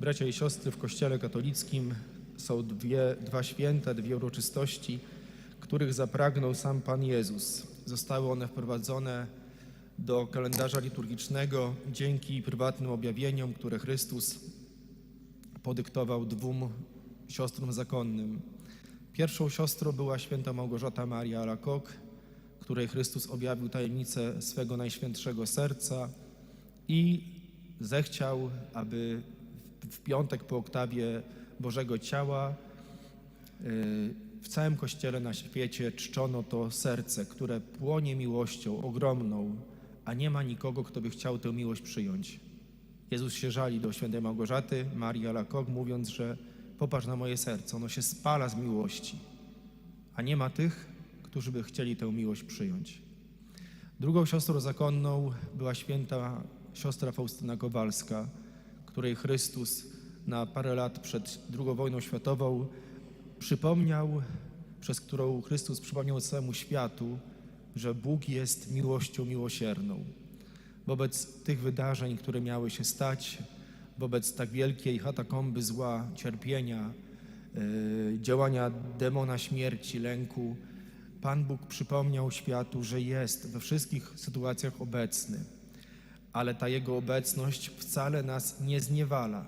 Bracia i siostry, w Kościele katolickim są dwie, dwa święta, dwie uroczystości, których zapragnął sam Pan Jezus. Zostały one wprowadzone do kalendarza liturgicznego dzięki prywatnym objawieniom, które Chrystus podyktował dwóm siostrom zakonnym. Pierwszą siostrą była święta Małgorzata Maria Alakok, której Chrystus objawił tajemnicę swego najświętszego serca i zechciał, aby w piątek po oktawie Bożego Ciała y, w całym Kościele na świecie czczono to serce, które płonie miłością ogromną, a nie ma nikogo, kto by chciał tę miłość przyjąć. Jezus się żali do świętej Małgorzaty, Marii Alakok, mówiąc, że popatrz na moje serce, ono się spala z miłości, a nie ma tych, którzy by chcieli tę miłość przyjąć. Drugą siostrą zakonną była święta siostra Faustyna Kowalska, której Chrystus na parę lat przed II wojną światową przypomniał, przez którą Chrystus przypomniał całemu światu, że Bóg jest miłością miłosierną. Wobec tych wydarzeń, które miały się stać, wobec tak wielkiej katakomby zła, cierpienia, yy, działania demona śmierci, lęku, Pan Bóg przypomniał światu, że jest we wszystkich sytuacjach obecny, ale ta Jego obecność wcale nas nie zniewala.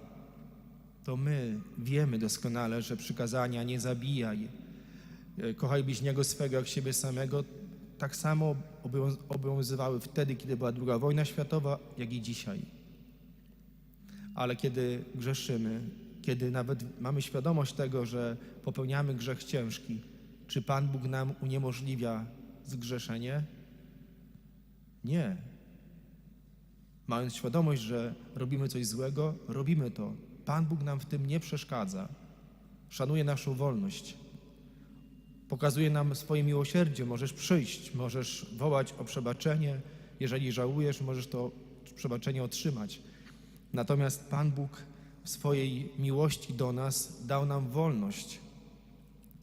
To my wiemy doskonale, że przykazania nie zabijaj, e, kochaj bliźniego swego jak siebie samego, tak samo obowiąz- obowiązywały wtedy, kiedy była II wojna światowa, jak i dzisiaj. Ale kiedy grzeszymy, kiedy nawet mamy świadomość tego, że popełniamy grzech ciężki, czy Pan Bóg nam uniemożliwia zgrzeszenie? Nie. Mając świadomość, że robimy coś złego, robimy to. Pan Bóg nam w tym nie przeszkadza. Szanuje naszą wolność. Pokazuje nam swoje miłosierdzie. Możesz przyjść, możesz wołać o przebaczenie. Jeżeli żałujesz, możesz to przebaczenie otrzymać. Natomiast Pan Bóg w swojej miłości do nas dał nam wolność.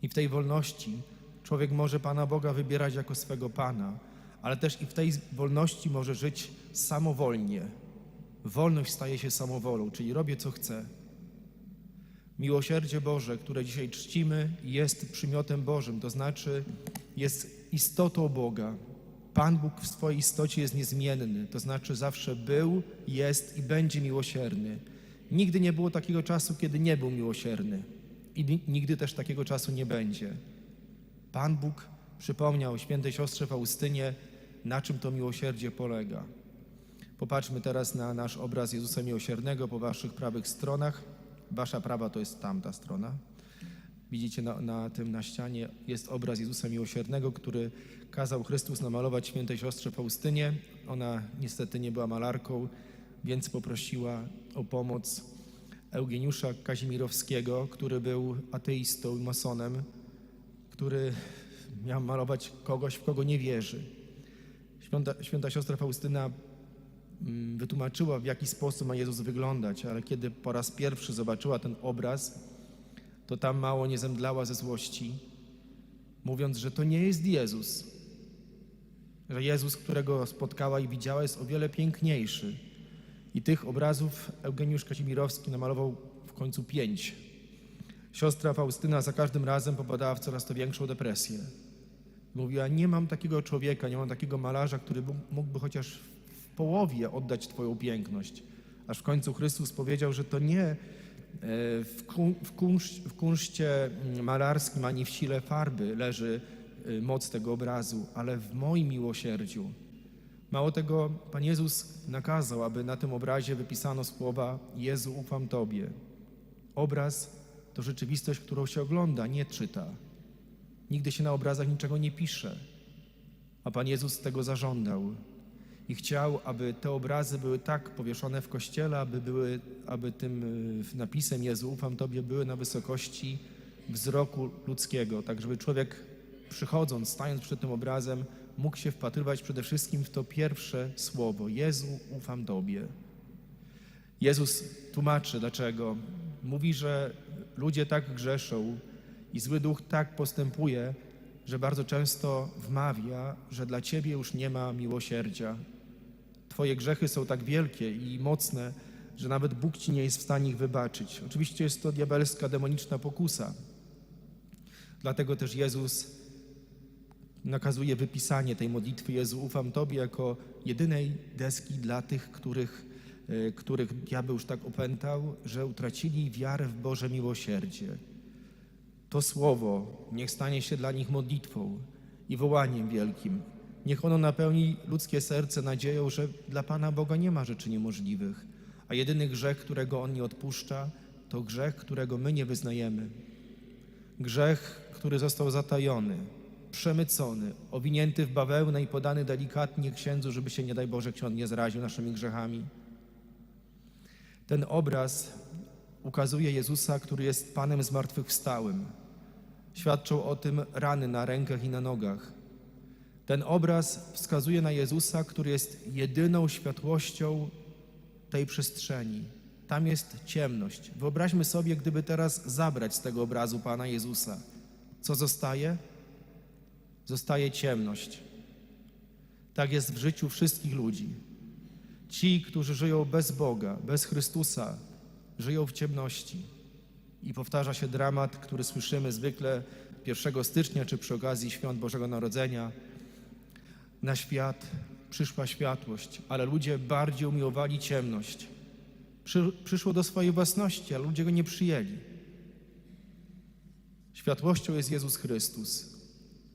I w tej wolności człowiek może Pana Boga wybierać jako swego Pana, ale też i w tej wolności może żyć samowolnie. Wolność staje się samowolą, czyli robię co chcę. Miłosierdzie Boże, które dzisiaj czcimy, jest przymiotem Bożym, to znaczy jest istotą Boga. Pan Bóg w swojej istocie jest niezmienny, to znaczy zawsze był, jest i będzie miłosierny. Nigdy nie było takiego czasu, kiedy nie był miłosierny i ni- nigdy też takiego czasu nie będzie. Pan Bóg przypomniał świętej siostrze Faustynie, na czym to miłosierdzie polega. Popatrzmy teraz na nasz obraz Jezusa Miłosiernego po waszych prawych stronach. Wasza prawa to jest tamta strona. Widzicie na, na tym na ścianie jest obraz Jezusa Miłosiernego, który kazał Chrystus namalować świętej siostrze Faustynie. Ona niestety nie była malarką, więc poprosiła o pomoc Eugeniusza Kazimirowskiego, który był ateistą i masonem, który miał malować kogoś, w kogo nie wierzy. Święta, święta siostra Faustyna mm, wytłumaczyła, w jaki sposób ma Jezus wyglądać, ale kiedy po raz pierwszy zobaczyła ten obraz, to tam mało nie zemdlała ze złości, mówiąc, że to nie jest Jezus. Że Jezus, którego spotkała i widziała, jest o wiele piękniejszy. I tych obrazów Eugeniusz Kazimierowski namalował w końcu pięć. Siostra Faustyna za każdym razem popadała w coraz to większą depresję. Mówiła, nie mam takiego człowieka, nie mam takiego malarza, który mógł- mógłby chociaż w połowie oddać Twoją piękność. Aż w końcu Chrystus powiedział, że to nie e, w, kun- w, kunsz, w kunszcie malarskim ani w sile farby leży e, moc tego obrazu, ale w moim miłosierdziu. Mało tego, Pan Jezus nakazał, aby na tym obrazie wypisano słowa Jezu, ufam Tobie. Obraz to rzeczywistość, którą się ogląda, nie czyta. Nigdy się na obrazach niczego nie pisze, a Pan Jezus tego zażądał i chciał, aby te obrazy były tak powieszone w kościele, aby, były, aby tym y, napisem Jezu, ufam Tobie, były na wysokości wzroku ludzkiego, tak żeby człowiek przychodząc, stając przed tym obrazem, mógł się wpatrywać przede wszystkim w to pierwsze słowo: Jezu, ufam Tobie. Jezus tłumaczy dlaczego. Mówi, że ludzie tak grzeszą i zły duch tak postępuje, że bardzo często wmawia, że dla ciebie już nie ma miłosierdzia. Twoje grzechy są tak wielkie i mocne, że nawet Bóg ci nie jest w stanie ich wybaczyć. Oczywiście jest to diabelska, demoniczna pokusa. Dlatego też Jezus nakazuje wypisanie tej modlitwy. Jezu, ufam Tobie jako jedynej deski dla tych, których, e, których diabeł już tak opętał, że utracili wiarę w Boże miłosierdzie. To słowo niech stanie się dla nich modlitwą i wołaniem wielkim. Niech ono napełni ludzkie serce nadzieją, że dla Pana Boga nie ma rzeczy niemożliwych, a jedyny grzech, którego On nie odpuszcza, to grzech, którego my nie wyznajemy. Grzech, który został zatajony, przemycony, owinięty w bawełnę i podany delikatnie księdzu, żeby się, nie daj Boże, ksiądz nie zraził naszymi grzechami. Ten obraz ukazuje Jezusa, który jest Panem zmartwychwstałym. Świadczą o tym rany na rękach i na nogach. Ten obraz wskazuje na Jezusa, który jest jedyną światłością tej przestrzeni. Tam jest ciemność. Wyobraźmy sobie, gdyby teraz zabrać z tego obrazu Pana Jezusa. Co zostaje? Zostaje ciemność. Tak jest w życiu wszystkich ludzi. Ci, którzy żyją bez Boga, bez Chrystusa, żyją w ciemności. I powtarza się dramat, który słyszymy zwykle 1 stycznia czy przy okazji świąt Bożego Narodzenia. Na świat przyszła światłość, ale ludzie bardziej umiłowali ciemność. Przy, przyszło do swojej własności, ale ludzie go nie przyjęli. Światłością jest Jezus Chrystus.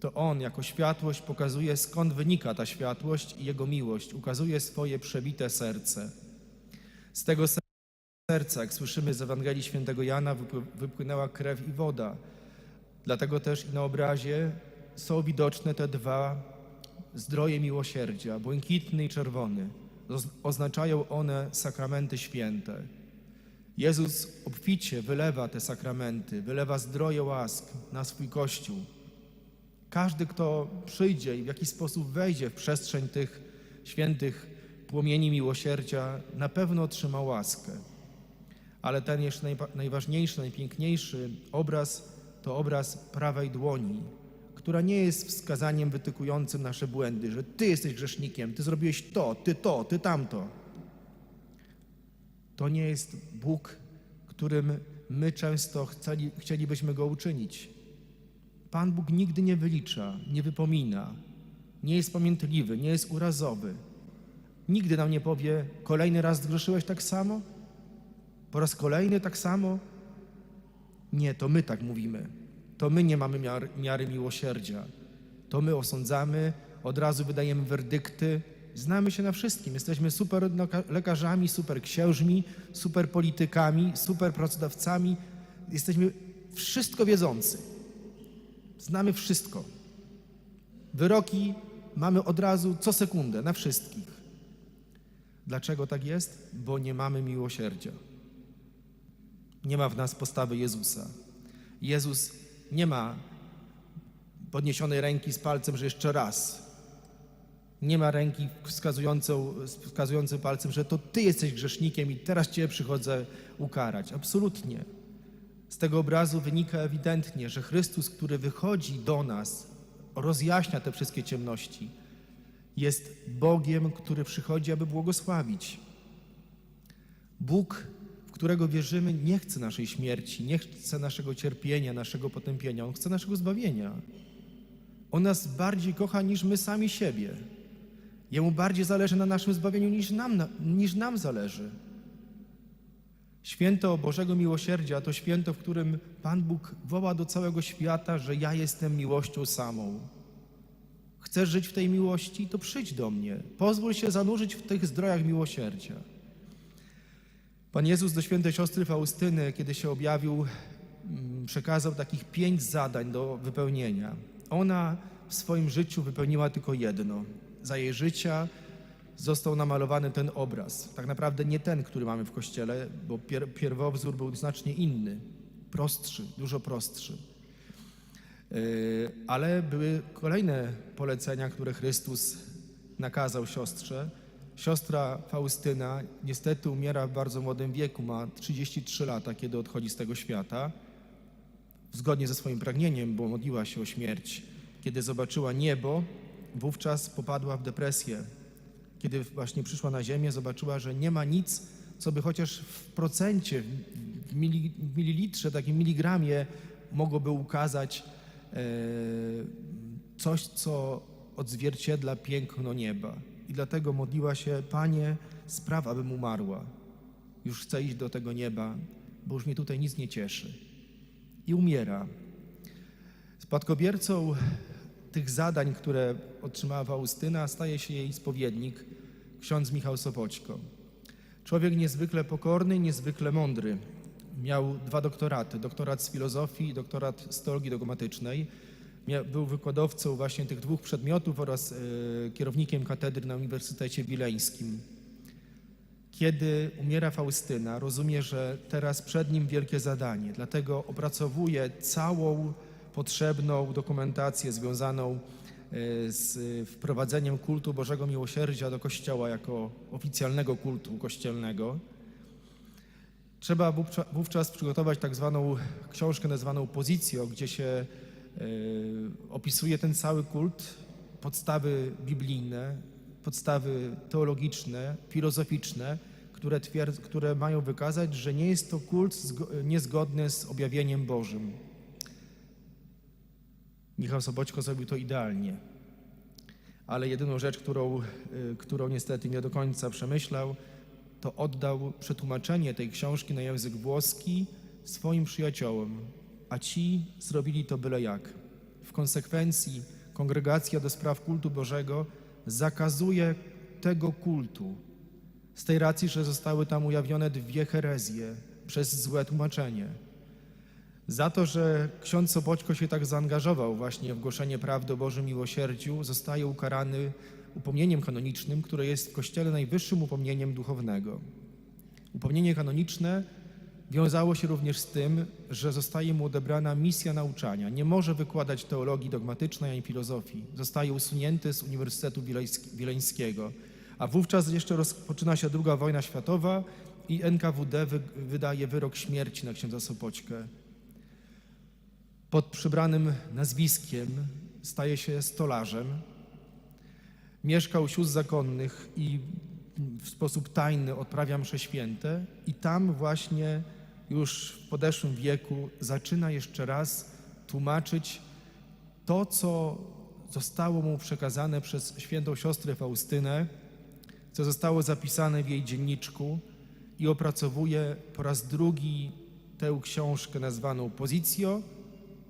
To On jako światłość pokazuje, skąd wynika ta światłość i Jego miłość. Ukazuje swoje przebite serce. Z tego serca, jak słyszymy z Ewangelii Świętego Jana, wypły- wypłynęła krew i woda. Dlatego też i na obrazie są widoczne te dwa zdroje miłosierdzia, błękitny i czerwony. Oz- Oznaczają one sakramenty święte. Jezus obficie wylewa te sakramenty, wylewa zdroje łask na swój Kościół. Każdy, kto przyjdzie i w jakiś sposób wejdzie w przestrzeń tych świętych płomieni miłosierdzia, na pewno otrzyma łaskę. Ale ten jeszcze najwa- najważniejszy, najpiękniejszy obraz to obraz prawej dłoni, która nie jest wskazaniem wytykującym nasze błędy, że ty jesteś grzesznikiem, ty zrobiłeś to, ty to, ty tamto. To nie jest Bóg, którym my często chcieli, chcielibyśmy go uczynić. Pan Bóg nigdy nie wylicza, nie wypomina, nie jest pamiętliwy, nie jest urazowy. Nigdy nam nie powie, kolejny raz zgrzeszyłeś tak samo? Po raz kolejny tak samo? Nie, to my tak mówimy. To my nie mamy miar, miary miłosierdzia. To my osądzamy, od razu wydajemy werdykty. Znamy się na wszystkim. Jesteśmy super lekarzami, super księżmi, super politykami, super pracodawcami. Jesteśmy wszystko wiedzący. Znamy wszystko. Wyroki mamy od razu co sekundę na wszystkich. Dlaczego tak jest? Bo nie mamy miłosierdzia. Nie ma w nas postawy Jezusa. Jezus nie ma podniesionej ręki z palcem, że jeszcze raz. Nie ma ręki wskazującym palcem, że to Ty jesteś grzesznikiem i teraz Cię przychodzę ukarać. Absolutnie. Z tego obrazu wynika ewidentnie, że Chrystus, który wychodzi do nas, rozjaśnia te wszystkie ciemności, jest Bogiem, który przychodzi, aby błogosławić. Bóg, którego wierzymy, nie chce naszej śmierci, nie chce naszego cierpienia, naszego potępienia, On chce naszego zbawienia. On nas bardziej kocha niż my sami siebie. Jemu bardziej zależy na naszym zbawieniu niż nam, na- niż nam zależy. Święto Bożego Miłosierdzia to święto, w którym Pan Bóg woła do całego świata, że ja jestem miłością samą. Chcesz żyć w tej miłości? To przyjdź do mnie. Pozwól się zanurzyć w tych zdrojach miłosierdzia. Pan Jezus do świętej siostry Faustyny, kiedy się objawił, mm, przekazał takich pięć zadań do wypełnienia. Ona w swoim życiu wypełniła tylko jedno. Za jej życia został namalowany ten obraz. Tak naprawdę nie ten, który mamy w kościele, bo pier pierwowzór był znacznie inny, prostszy, dużo prostszy. Yy, Ale były kolejne polecenia, które Chrystus nakazał siostrze. Siostra Faustyna niestety umiera w bardzo młodym wieku, ma 33 lata, kiedy odchodzi z tego świata. Zgodnie ze swoim pragnieniem, bo modliła się o śmierć. Kiedy zobaczyła niebo, wówczas popadła w depresję. Kiedy właśnie przyszła na ziemię, zobaczyła, że nie ma nic, co by chociaż w procencie, w, mili, w mililitrze, takim miligramie mogłoby ukazać e, coś, co odzwierciedla piękno nieba. I dlatego modliła się, Panie, spraw, abym umarła. Już chcę iść do tego nieba, bo już mnie tutaj nic nie cieszy. I umiera. Spadkobiercą tych zadań, które otrzymała Faustyna, staje się jej spowiednik, ksiądz Michał Sopoćko. Człowiek niezwykle pokorny, niezwykle mądry. Miał dwa doktoraty, doktorat z filozofii i doktorat z teologii dogmatycznej. Był wykładowcą właśnie tych dwóch przedmiotów oraz e, kierownikiem katedry na Uniwersytecie Wileńskim. Kiedy umiera Faustyna, rozumie, że teraz przed nim wielkie zadanie, dlatego opracowuje całą potrzebną dokumentację związaną e, z wprowadzeniem kultu Bożego Miłosierdzia do Kościoła jako oficjalnego kultu kościelnego. Trzeba wówcza- wówczas przygotować tak zwaną książkę nazwaną Pozycjo, gdzie się opisuje ten cały kult, podstawy biblijne, podstawy teologiczne, filozoficzne, które, twierd- które mają wykazać, że nie jest to kult zgo- niezgodny z objawieniem Bożym. Michał Soboćko zrobił to idealnie, ale jedyną rzecz, którą, y, którą niestety nie do końca przemyślał, to oddał przetłumaczenie tej książki na język włoski swoim przyjaciołom, a ci zrobili to byle jak. W konsekwencji Kongregacja do Spraw Kultu Bożego zakazuje tego kultu z tej racji, że zostały tam ujawnione dwie herezje przez złe tłumaczenie. Za to, że ksiądz Soboćko się tak zaangażował właśnie w głoszenie prawdy o Bożym Miłosierdziu, zostaje ukarany upomnieniem kanonicznym, które jest w Kościele najwyższym upomnieniem duchownego. Upomnienie kanoniczne wiązało się również z tym, że zostaje mu odebrana misja nauczania. Nie może wykładać teologii dogmatycznej ani filozofii. Zostaje usunięty z Uniwersytetu Wileńsk- Wileńskiego. A wówczas jeszcze rozpoczyna się II wojna światowa i NKWD wy, wydaje wyrok śmierci na księdza Sopoćkę. Pod przybranym nazwiskiem staje się stolarzem. Mieszka u sióstr zakonnych i w sposób tajny odprawia msze święte i tam właśnie już w podeszłym wieku zaczyna jeszcze raz tłumaczyć to, co zostało mu przekazane przez świętą siostrę Faustynę, co zostało zapisane w jej dzienniczku i opracowuje po raz drugi tę książkę nazwaną Pozycjo,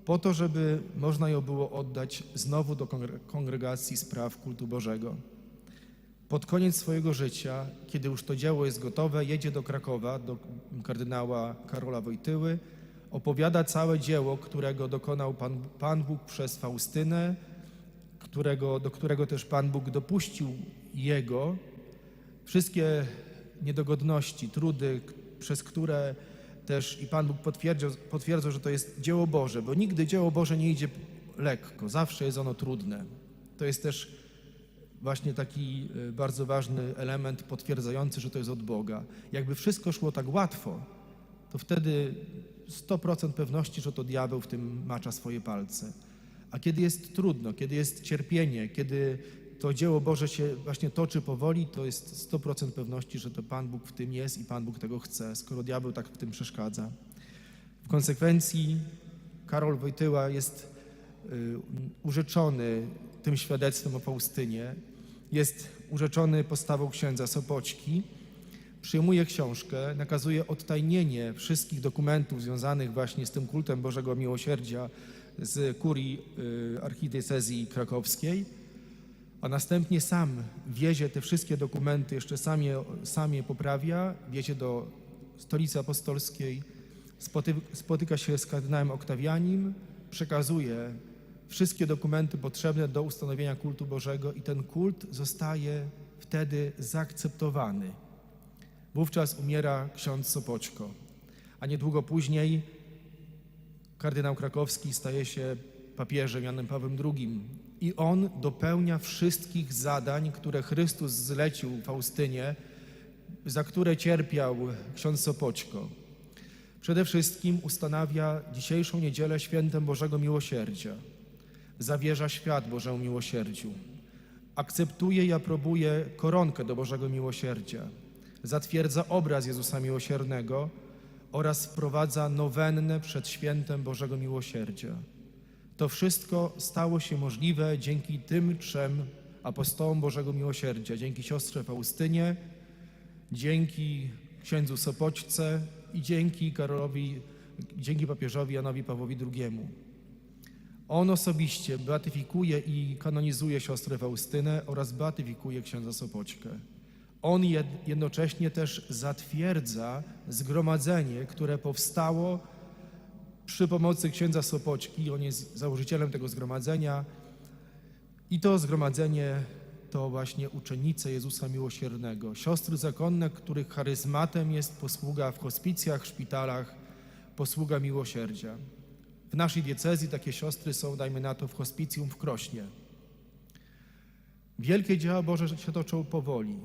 po to, żeby można ją było oddać znowu do kongre- kongregacji spraw kultu Bożego. Pod koniec swojego życia, kiedy już to dzieło jest gotowe, jedzie do Krakowa, do kardynała Karola Wojtyły, opowiada całe dzieło, którego dokonał Pan, Pan Bóg przez Faustynę, którego, do którego też Pan Bóg dopuścił jego, wszystkie niedogodności, trudy, przez które też i Pan Bóg potwierdził, że to jest dzieło Boże, bo nigdy dzieło Boże nie idzie lekko, zawsze jest ono trudne. To jest też właśnie taki y, bardzo ważny element potwierdzający, że to jest od Boga. Jakby wszystko szło tak łatwo, to wtedy 100% pewności, że to diabeł w tym macza swoje palce. A kiedy jest trudno, kiedy jest cierpienie, kiedy to dzieło Boże się właśnie toczy powoli, to jest 100% pewności, że to Pan Bóg w tym jest i Pan Bóg tego chce, skoro diabeł tak w tym przeszkadza. W konsekwencji Karol Wojtyła jest y, urzeczony tym świadectwem o Faustynie, jest urzeczony postawą księdza Sopoćki, przyjmuje książkę, nakazuje odtajnienie wszystkich dokumentów związanych właśnie z tym kultem Bożego Miłosierdzia z kurii y, archidiecezji krakowskiej, a następnie sam wiezie te wszystkie dokumenty, jeszcze sam je, sam je poprawia, wiezie do stolicy apostolskiej, spoty, spotyka się z kardynałem Oktawianim, przekazuje wszystkie dokumenty potrzebne do ustanowienia kultu Bożego i ten kult zostaje wtedy zaakceptowany. Wówczas umiera ksiądz Sopoćko, a niedługo później kardynał krakowski staje się papieżem Janem Pawłem II i on dopełnia wszystkich zadań, które Chrystus zlecił Faustynie, za które cierpiał ksiądz Sopoćko. Przede wszystkim ustanawia dzisiejszą niedzielę świętem Bożego Miłosierdzia. Zawierza świat Bożemu Miłosierdziu. Akceptuje i aprobuje koronkę do Bożego Miłosierdzia. zatwierdza obraz Jezusa Miłosiernego oraz wprowadza nowennę przed świętem Bożego Miłosierdzia. To wszystko stało się możliwe dzięki tym trzem apostołom Bożego Miłosierdzia, dzięki siostrze Faustynie, dzięki księdzu Sopoćce i dzięki Karolowi, dzięki papieżowi Janowi Pawłowi II. On osobiście beatyfikuje i kanonizuje siostrę Faustynę oraz beatyfikuje księdza Sopoćkę. On jed, jednocześnie też zatwierdza zgromadzenie, które powstało przy pomocy księdza Sopoćki. On jest założycielem tego zgromadzenia. I to zgromadzenie to właśnie uczennice Jezusa Miłosiernego, siostry zakonne, których charyzmatem jest posługa w hospicjach, szpitalach, posługa miłosierdzia. W naszej diecezji takie siostry są, dajmy na to, w hospicjum w Krośnie. Wielkie dzieła Boże się toczą powoli.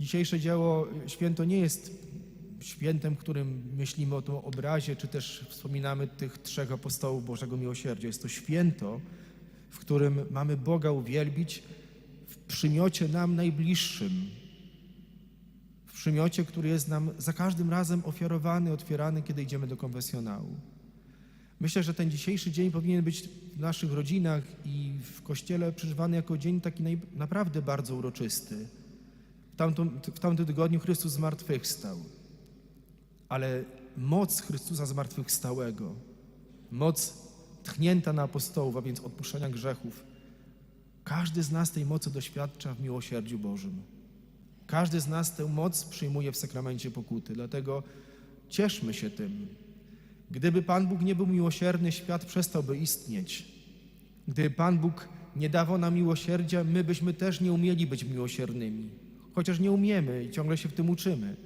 Dzisiejsze dzieło, święto nie jest świętem, którym myślimy o tym obrazie, czy też wspominamy tych trzech apostołów Bożego Miłosierdzia. Jest to święto, w którym mamy Boga uwielbić w przymiocie nam najbliższym, w przymiocie, który jest nam za każdym razem ofiarowany, otwierany, kiedy idziemy do konfesjonału. Myślę, że ten dzisiejszy dzień powinien być w naszych rodzinach i w Kościele przeżywany jako dzień taki naprawdę bardzo uroczysty. W tamtym, w tamtym tygodniu Chrystus zmartwychwstał, ale moc Chrystusa zmartwychwstałego, moc tchnięta na apostołów, a więc odpuszczenia grzechów, każdy z nas tej mocy doświadcza w miłosierdziu Bożym. Każdy z nas tę moc przyjmuje w sakramencie pokuty, dlatego cieszmy się tym. Gdyby Pan Bóg nie był miłosierny, świat przestałby istnieć. Gdyby Pan Bóg nie dawał nam miłosierdzia, my byśmy też nie umieli być miłosiernymi. Chociaż nie umiemy i ciągle się w tym uczymy.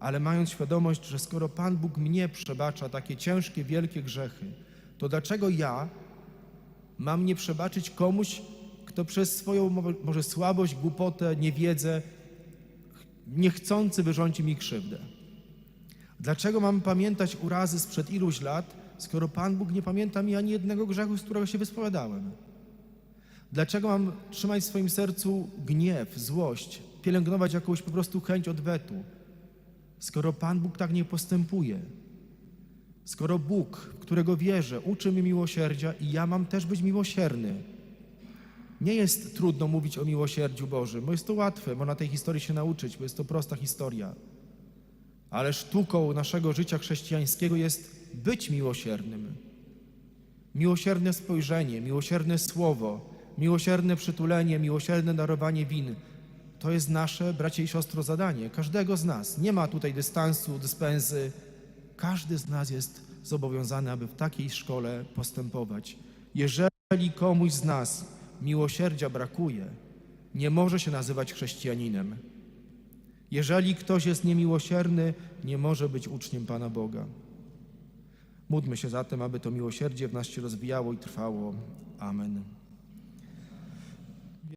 Ale mając świadomość, że skoro Pan Bóg mnie przebacza takie ciężkie, wielkie grzechy, to dlaczego ja mam nie przebaczyć komuś, kto przez swoją mo- może słabość, głupotę, niewiedzę, niechcący wyrządzi mi krzywdę? Dlaczego mam pamiętać urazy sprzed iluś lat, skoro Pan Bóg nie pamięta mi ani jednego grzechu, z którego się wyspowiadałem? Dlaczego mam trzymać w swoim sercu gniew, złość, pielęgnować jakąś po prostu chęć odwetu, skoro Pan Bóg tak nie postępuje? Skoro Bóg, którego wierzę, uczy mnie miłosierdzia i ja mam też być miłosierny. Nie jest trudno mówić o miłosierdziu Bożym, bo jest to łatwe, można tej historii się nauczyć, bo jest to prosta historia. Ale sztuką naszego życia chrześcijańskiego jest być miłosiernym. Miłosierne spojrzenie, miłosierne słowo, miłosierne przytulenie, miłosierne darowanie win. To jest nasze, bracie i siostro, zadanie, każdego z nas. Nie ma tutaj dystansu, dyspensy. Każdy z nas jest zobowiązany, aby w takiej szkole postępować. Jeżeli komuś z nas miłosierdzia brakuje, nie może się nazywać chrześcijaninem. Jeżeli ktoś jest niemiłosierny, nie może być uczniem Pana Boga. Módlmy się zatem, aby to miłosierdzie w nas się rozwijało i trwało. Amen.